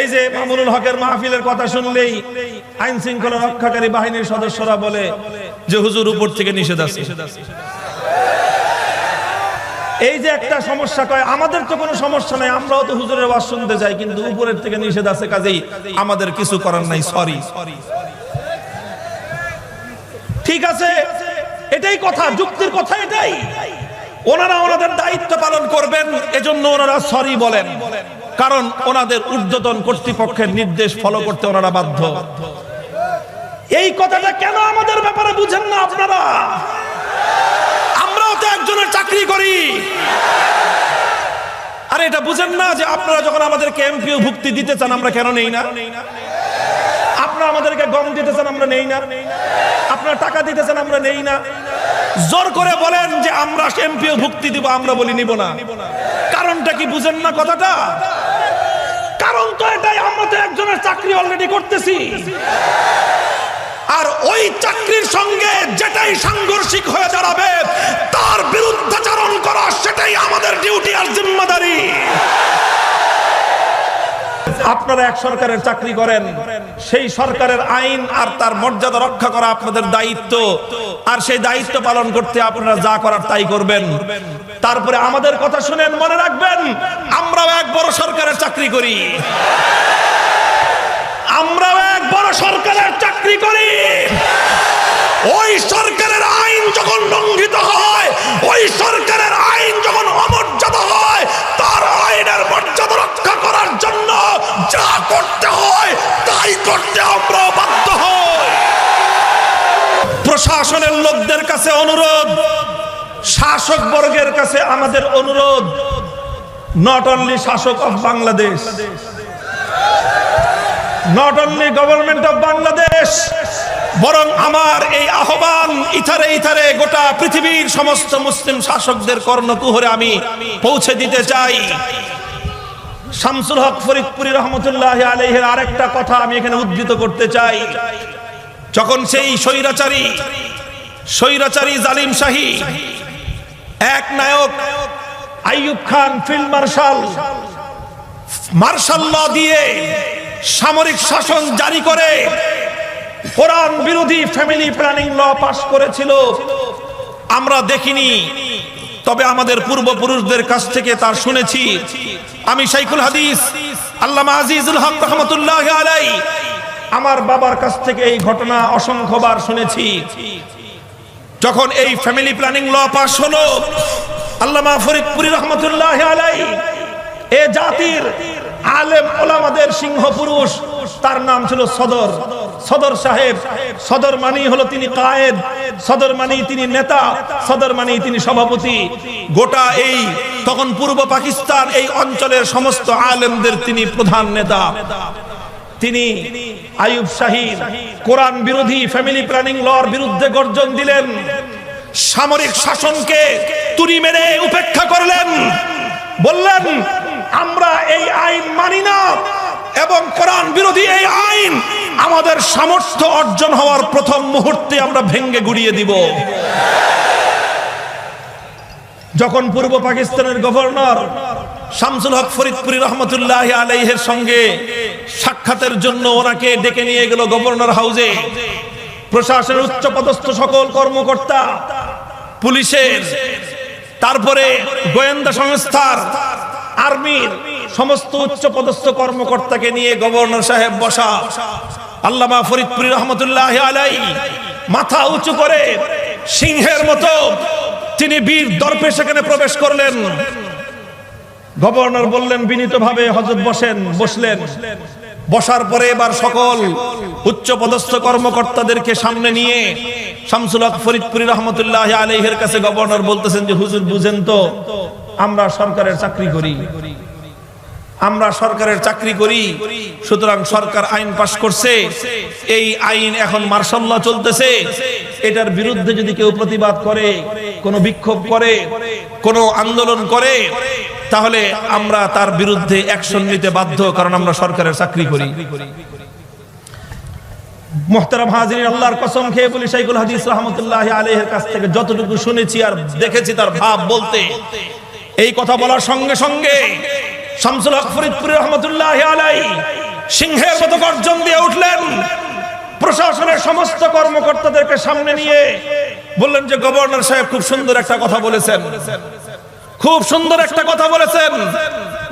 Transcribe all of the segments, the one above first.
এই যে মামুনুল হকের মাহফিলের কথা শুনলেই আইন শৃঙ্খলা রক্ষাকারী বাহিনীর সদস্যরা বলে যে হুজুর উপর থেকে নিষেধ আছে। এই যে একটা সমস্যা কয়, আমাদের তো কোনো সমস্যা নাই, আমরাও তো হুজুরের ওয়াজ শুনতে চাই কিন্তু উপরের থেকে নিষেধ আছে কাজেই আমাদের কিছু করার নাই সরি ঠিক আছে, এটাই কথা, যুক্তির কথা এটাই। ওনারা ওনাদের দায়িত্ব পালন করবেন, এজন্য ওনারা সরি বলেন। কারণ ওনাদের ঊর্ধ্বতন কর্তৃপক্ষের নির্দেশ ফলো করতে ওনারা বাধ্য। এই কথাটা কেন আমাদের ব্যাপারে বুঝেন না আপনারা? আমরাও তো একজনের চাকরি করি। আরে এটা বুঝেন না যে আপনারা যখন আমাদেরকে এমপিও ভুক্তি দিতে চান, আমরা কেন নেই না? আপনারা আমাদেরকে গম দিতে চান, আমরা নেই না? আপনারা টাকা দিতে চান, আমরা নেই না? জোর করে বলেন যে আমরা এমপিও ভুক্তি দিব, আমরা বলি নিব না। কারণটা কি বুঝেন না কথাটা? কারণ তো এটাই, আমরা তো একজনের চাকরি অলরেডি করতেছি। আর ওই চাকরির সঙ্গে যেটাই সাংঘর্ষিক হয়ে দাঁড়াবে, তার বিরুদ্ধাচারণ করা, সেটাই আমাদের ডিউটি আর জিম্মাদারি। আপনারা এক সরকারের চাকরি করেন, সেই সরকারের আইন আর তার মর্যাদা রক্ষা করা আপনাদের দায়িত্ব। আর সেই দায়িত্ব পালন করতে আপনারা যা করার তাই করবেন। তারপরে আমাদের কথা শুনেন, মনে রাখবেন, আমরাও এক বড় সরকারের চাকরি করি। আমরাও এক বড় সরকারের চাকরি করি। ওই সরকারের আইন যখন লঙ্ঘিত হয়, ওই সরকারের আইন যখন জন্য যা করতে হয়, তাই করতে আমরা বাধ্য প্রশাসনের লোকদের কাছে অনুরোধ, শাসক বর্গের কাছে আমাদের অনুরোধ নট অনলি শাসক of Bangladesh not only government of Bangladesh বরং আমার এই আহ্বান ইথারে ইথারে গোটা পৃথিবীর সমস্ত মুসলিম শাসকদের কর্ণকুহরে আমি পৌঁছে দিতে চাই। শামসুল হক ফরিদপুরি রহমতুল্লাহ আলহের আরেকটা কথা আমি এখানে উদ্ধৃত করতে চাই। যখন সেই স্বৈরাচারী স্বৈরাচারী জালিম শাহী, এক নায়ক Ayub Khan field marshal marshal দিয়ে সামরিক শাসন জারি করে কোরআন বিরোধী ফ্যামিলি প্ল্যানিং ল পাশ করেছিল। আমরা দেখিনি তবে আমাদের পূর্বপুরুষদের কাছ থেকে তার শুনেছি। আমি শাইখুল হাদিস, আল্লামা আজিজুল হক রহমতুল্লাহ আলাই, আমার বাবার কাছ থেকে এই ঘটনা অসংখ্যবার শুনেছি। যখন এই ফ্যামিলি প্ল্যানিং ল পাশ হলো, আল্লামা ফরিদপুরি রহমতুল্লাহ আলাই, এ জাতির আলেম ওলামাদের সিংহ পুরুষ তার নাম ছিল সদর। সদর সাহেব, সদর মানি হলো তিনি কায়েদ, সদর মানি তিনি নেতা, সদর মানি তিনি সভাপতি। গোটা এই, তখন পূর্ব পাকিস্তান এই অঞ্চলের সমস্ত আলেমদের তিনি প্রধান নেতা। তিনি আয়ুব শাহীন, কোরআন বিরোধী, ফ্যামিলি প্ল্যানিং লর বিরুদ্ধে গর্জন দিলেন। সামরিক শাসনকে তুড়ি মেরে উপেক্ষা করলেন। বললেন, আমরা এই আইন মানি না এবং কোরআন বিরোধী এই আইন আমাদের সামর্থ্য অর্জন হওয়ার প্রথম মুহূর্তে আমরা ভেঙ্গে গুড়িয়ে দিব। যখন পূর্ব পাকিস্তানের গভর্নর শামসুল হক ফরিদপুরি রহমতুল্লাহ আলাইহের সঙ্গে সাক্ষাতের জন্য ওনাকে ডেকে নিয়ে গেল গভর্নর হাউসে প্রশাসনের উচ্চ পদস্থ সকল কর্মকর্তা, পুলিশের, তারপরে গোয়েন্দা সংস্থার, আর্মির, সমস্ত উচ্চ পদস্থ কর্মকর্তাকে নিয়ে গভর্নর সাহেব বসা। আল্লামা ফরিদপুরি রহমতুল্লাহ আলাই মাথা উঁচু করে সিংহের মতো তিনি বীর দর্পে সেখানে প্রবেশ করলেন। গভর্নর বললেন, বিনীতভাবে হজরত বসেন, বসলেন। বসার পরে এবার সকল উচ্চ পদস্থ কর্মকর্তাদেরকে সামনে নিয়ে শামসুল হক ফরিদপুরি রহমতুল্লাহ আলহের কাছে গভর্নর বলতেছেন যে, হুজুর বুঝেন তো, আমরা সরকারের চাকরি করি। আমরা সরকারের চাকরি করি, সুতরাং সরকার আইন পাশ করছে, এই আইন এখন মার্শাল্লাহ চলতেছে। এটার বিরুদ্ধে যদি কেউ প্রতিবাদ করে, কোনো বিক্ষোভ করে, কোনো আন্দোলন করে, তাহলে আমরা তার বিরুদ্ধে অ্যাকশন নিতে বাধ্য, কারণ আমরা সরকারের চাকরি করি। মোহতারাম হাজির আল্লাহর কসম খেয়ে বলি, শাইখুল হাদিস রহমতুল্লাহ আলহের কাছ থেকে যতটুকু শুনেছি আর দেখেছি তার ভাব বলতে, এই কথা বলার সঙ্গে সঙ্গে শামসুল হক ফরিদপুর রহমতুল্লাহ আলাই সিংহের মতো গর্জন দিয়ে উঠলেন। প্রশাসনের সমস্ত কর্মকর্তাদেরকে সামনে নিয়ে বললেন যে, গভর্নর সাহেব খুব সুন্দর একটা কথা বলেছেন। খুব সুন্দর একটা কথা বলেছেন।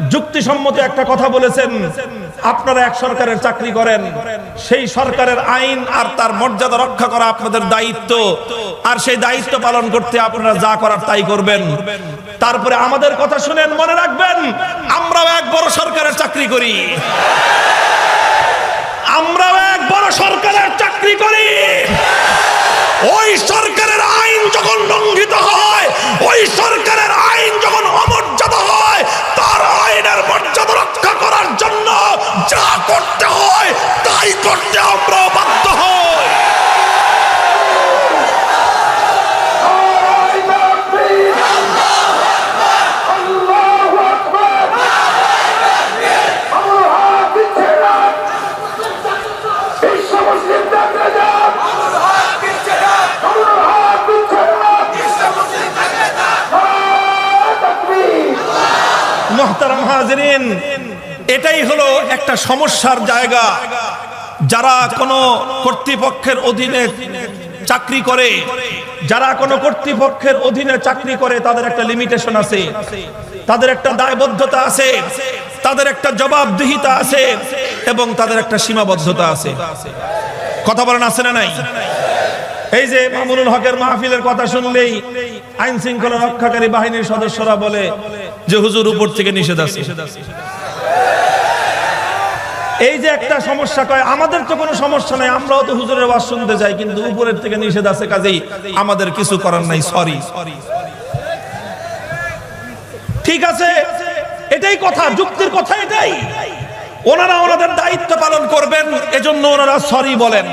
যুক্তিসম্মত একটা কথা বলেছেন। আপনারা এক সরকারের চাকরি করেন, সেই সরকারের আইন আর তার মর্যাদা রক্ষা করা আপনাদের দায়িত্ব। আর সেই দায়িত্ব পালন করতে আপনারা যা করার তাই করবেন। তারপরে আমাদের কথা শুনেন, মনে রাখবেন, আমরাও এক বড় সরকারের চাকরি করি। আমরাও এক বড় সরকারের চাকরি করি। ওই সরকারের আইন যখন লঙ্ঘিত হয়, ওই সরকারের আইন যখন জন্য যা করতে হয় তাই করতে আমরা বাধ্য হই। হাজরিন এটাই হলো একটা সমস্যার জায়গা। যারা কোনো কর্তৃপক্ষের অধীনে চাকরি করে, যারা কোনো কর্তৃপক্ষের অধীনে চাকরি করে, তাদের একটা লিমিটেশন আছে। তাদের একটা দায়বদ্ধতা আছে, তাদের একটা জবাবদিহিতা আছে, এবং তাদের একটা সীমাবদ্ধতা আছে। কথা বলেন, আছে না নাই? এই যে মামুনুল হকের মাহফিলের কথা শুনলেই আইন শৃঙ্খলা রক্ষাকারী বাহিনীর সদস্যরা বলে যে হুজুর উপর থেকে নিষেধ আছে। এই যে একটা সমস্যা কয়, আমাদের তো কোনো সমস্যা নাই, আমরাও তো হুজুরের ওয়াজ শুনতে যাই, কিন্তু উপরের থেকে নিষেধ আছে কাজেই আমাদের কিছু করার নাই সরি ঠিক আছে, এটাই কথা, যুক্তির কথা এটাই। ওনারা ওনাদের দায়িত্ব পালন করবেন, এজন্য ওনারা সরি বলেন।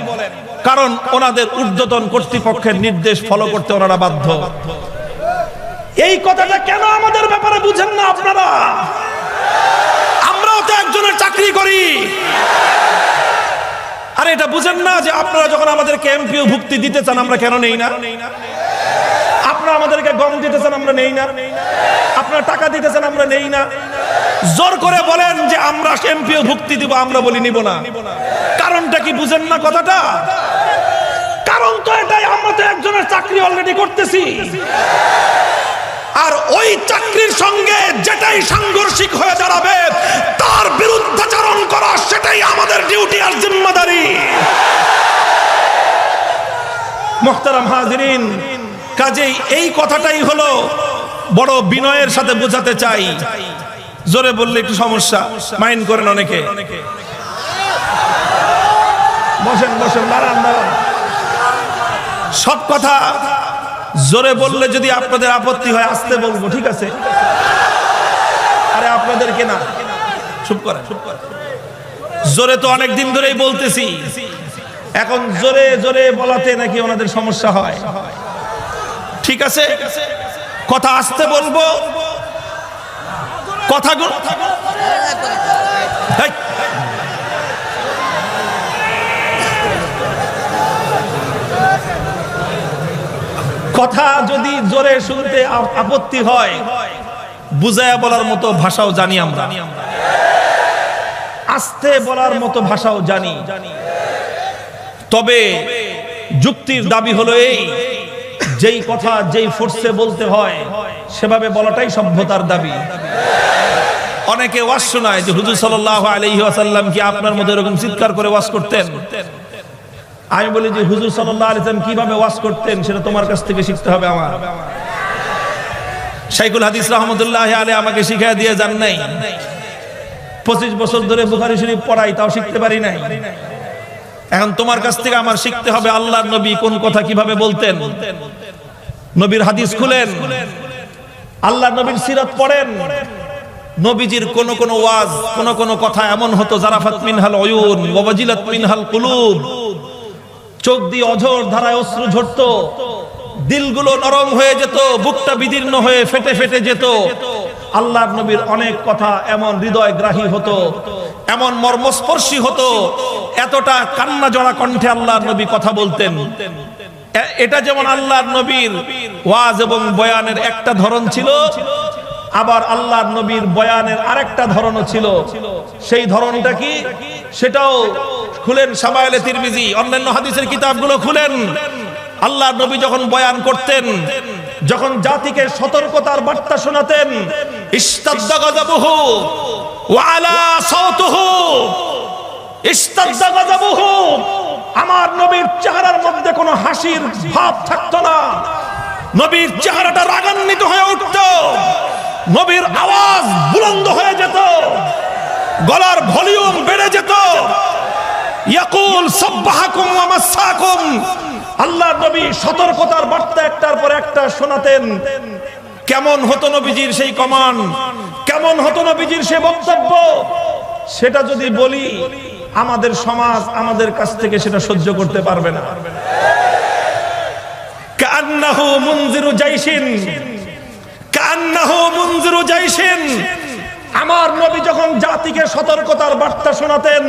কারণ ওনাদের ঊর্ধ্বতন কর্তৃপক্ষের নির্দেশ ফলো করতে ওনারা বাধ্য। এই কথাটা কেন আমাদের ব্যাপারে বুঝেন না আপনারা? আমরাও তো একজনের চাকরি করি। আরে, এটা বুঝেন না যে আপনারা যখন আমাদেরকে এমপিও ভুক্তি দিতে চান, আমরা কেন নেই না? আপনারা আমাদেরকে গম দিতে চান, আমরা নেই না? আপনারা টাকা দিতে চান, আমরা নেই না? জোর করে বলেন যে আমরা এমপিও ভুক্তি দিব, আমরা বলি নিব না। কারণটা কি বুঝেন না কথাটা? কারণ তো এটাই, আমরা তো একজনের চাকরি অলরেডি করতেছি। আর ওই চাকরির সঙ্গে যেটাই সাংঘর্ষিক হয়ে দাঁড়াবে তার বিরুদ্ধাচরণ করা, সেটাই আমাদের ডিউটি আর জিম্মাদারি। মোহতারাম হাজিরিন, কাজেই এই কথাটাই হলো বড় বিনয়ের সাথে বোঝাতে চাই। জোরে বললে একটু সমস্যা, মাইন্ড করেন অনেকে। বসেন বসেন, দাঁড়ান দাঁড়ান। সব কথা জোরে বললে যদি আপনাদের আপত্তি হয়, আসতে বলব, ঠিক আছে? আরে আপনাদেরকে না। চুপ করেন জোরে তো অনেক দিন ধরেই বলতেছি। এখন জোরে জোরে বলাতে নাকি ওনাদের সমস্যা হয়। ঠিক আছে? কথা আসতে বলব? কথাগুলো কথা যদি জোরে শুনতে আপত্তি হয় বুঝায়া বলার মতো ভাষাও জানি আমরা। আস্তে বলার মতো ভাষাও জানি। তবে যুক্তির দাবি হলো এই, যেই কথা যেই ফোর্সে বলতে হয়, সেভাবে বলাটাই সভ্যতার দাবি। অনেকে ওয়াজ শোনায় যে হুজুর সাল্লাল্লাহু আলাইহি ওয়াসাল্লাম কি আপনার মধ্যে এরকম চিৎকার করে ওয়াজ করতেন? আমি বলি যে হুজুর সাল্লাল্লাহু আলাইহি ওয়াসাল্লাম কীভাবে ওয়াজ করতেন সেটা তোমার কাছ থেকে শিখতে হবে আমার। শাইখুল হাদিস রহমতুল্লাহ আলী আমাকে শিখিয়ে দিয়ে যান নাই। পঁচিশ বছর ধরে বুখারি শরীফ পড়াই, তাও শিখতে পারি নাই। এখন তোমার কাছ থেকে আমার শিখতে হবে, আল্লাহর নবী কোন কথা কীভাবে বলতেন? নবীর হাদিস খুলেন। আল্লাহ নবীর সিরাত পড়েন। নবীজির কোন কোন ওয়াজ, কোন কোন কথা এমন হতো, জারাফাত মিনহাল অয়ুন ওয়াজিলাত মিনহাল কুলুব। চোখ দিয়ে অঝর ধারায় অশ্রু ঝরতো, দিলগুলো নরম হয়ে যেত, বুকটা বিদীর্ণ হয়ে ফেটে ফেটে যেত। আল্লাহর নবীর অনেক কথা এমন হৃদয় গ্রাহী হতো, এমন মর্মস্পর্শী হতো, এতটা কান্না জড়া কণ্ঠে আল্লাহর নবী কথা বলতেন। এটা যেমন আল্লাহর নবীর ওয়াজ এবং বয়ানের একটা ধরন ছিল, আবার আল্লাহ নবীর বয়ানের আরেকটা ধরনও ছিল। সেই ধরনটা কি? সেটাও খুলেন সামাইলে তিরমিজি, অন্যান্য হাদিসের কিতাবগুলো খুলেন। আল্লাহ নবী যখন বয়ান করতেন, যখন জাতিকে সতর্কতার বার্তা শোনাতেন আমার নবীর চেহারার মধ্যে কোনো হাসির ভাব থাকতো না। নবীর চেহারাটা রাগান্বিত হয়ে উঠত। নবীর আওয়াজ বুলন্দ হয়ে যেত। গলার ভলিউম বেড়ে যেত। ইয়াকুল আল্লাহ নবী সতর্কতার বার্তা একটার পর একটা শোনাতেন। কেমন হতো নবীজির সেই কমান? কেমন হতো নবীজির সে বক্তব্য? সেটা যদি বলি, আমাদের সমাজ আমাদের কাছ থেকে সেটা সহ্য করতে পারবে না। কান্নাহু মুনজিরু জাইশিন। কান্নাহু মুনজিরু জাইশিন। আমার নবী যখন জাতিকে সতর্কতার বার্তা শোনাতেন,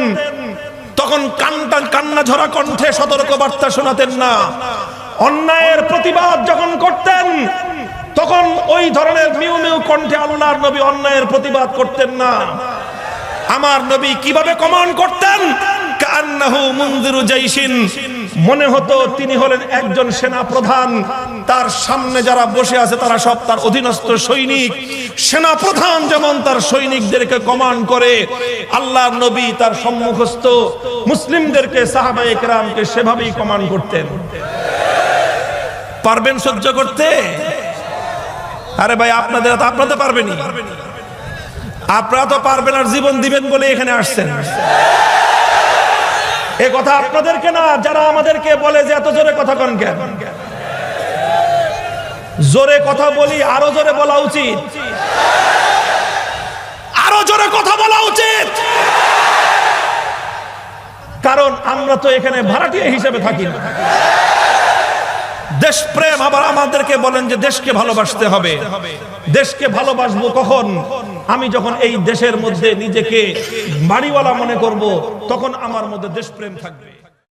তখন কান্না কান্না ঝরা কণ্ঠে সতর্ক বার্তা শোনাতেন না। অন্যায়ের প্রতিবাদ যখন করতেন তখন ওই ধরনের মিউ মিউ কণ্ঠে আল্লাহর নবী অন্যায়ের প্রতিবাদ করতেন না। আমার নবী কীভাবে কমান করতেন? মনে হতো তিনি হলেন একজন সেনা প্রধান তার সামনে যারা বসে আছে, তারা সব তার অধীনস্থ সৈনিক। সেনা প্রধান যেমন তার সৈনিকদেরকে কমান্ড করে, আল্লাহর নবী তার সম্মুখস্থ। মুসলিমদেরকে সাহাবা একরামকে সেভাবেই কমান্ড করতেন। পারবেন সহ্য করতে? আরে ভাই, আপনাদের তো আপনাদের পারবেনি আপনারা তো পারবেন আর জীবন দিবেন বলে এখানে আসছেন। এ কথা আপনাদেরকে না, যারা আমাদেরকে বলে যে এত জোরে কথা কন কেন? জোরে কথা বলি, আরও জোরে বলা উচিত। আরও জোরে কথা বলা উচিত। কারণ আমরা তো এখানে ভাড়াটিয়া হিসেবে থাকি না। দেশপ্রেম আবার আমাদেরকে বলেন যে দেশকে ভালোবাসতে হবে। দেশকে ভালোবাসবো কখন? আমি যখন এই দেশের মধ্যে নিজেকে বাড়িওয়ালা মনে করব, তখন আমার মধ্যে দেশপ্রেম থাকবে।